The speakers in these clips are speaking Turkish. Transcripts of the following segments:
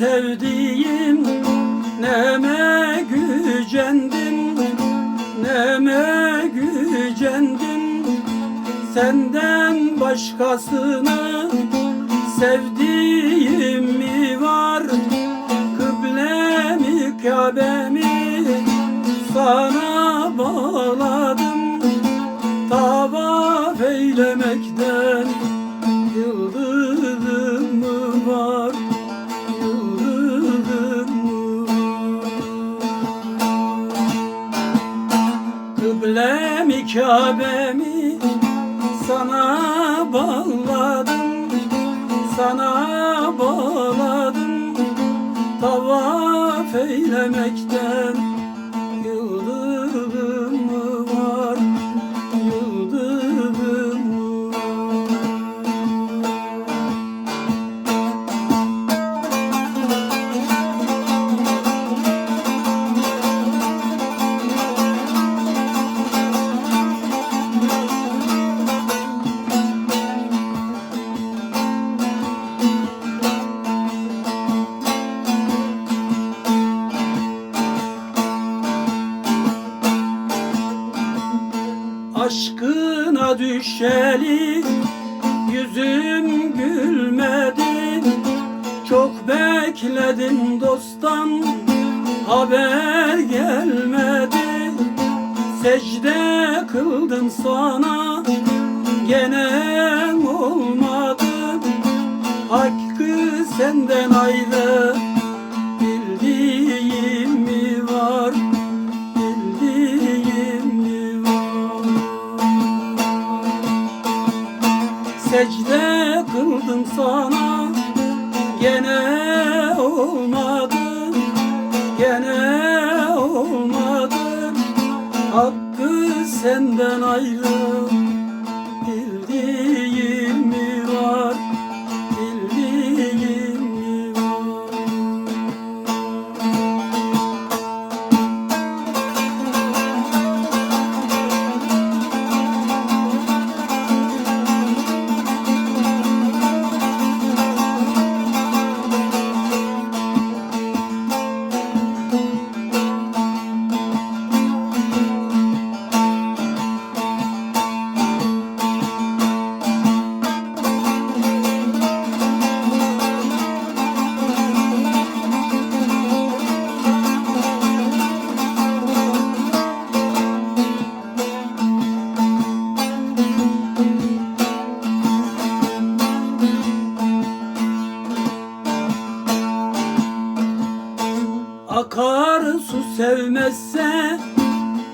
sevdiğim Neme gücendin Neme gücendin. Senden başkasını Sevdiğim mi var? Kıblemi Kabe'mi Sana Kabe'mi sana bağladım Sana bağladım Tavaf eylemekten Aşkına düşeli yüzüm gülmedi Çok bekledim dosttan. Haber gelmedi Secde kıldım sana. Gene olmadı Hakkı senden ayrı Secde kıldım sana. Gene olmadı gene olmadı. Hakkı senden ayrı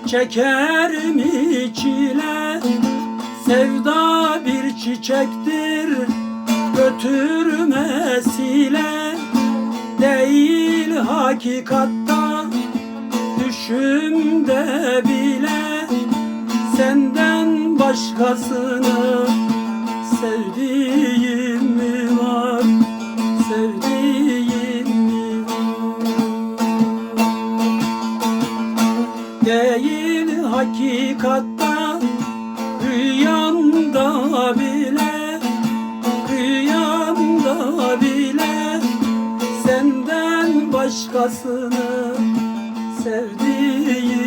çeker mi çile? Sevda bir çiçektir götürmesiyle Değil hakikatta düşümde bile. Senden başkasını sevdiğim hakikatta Rüyamda bile Rüyamda bile Senden başkasını Sevdiğim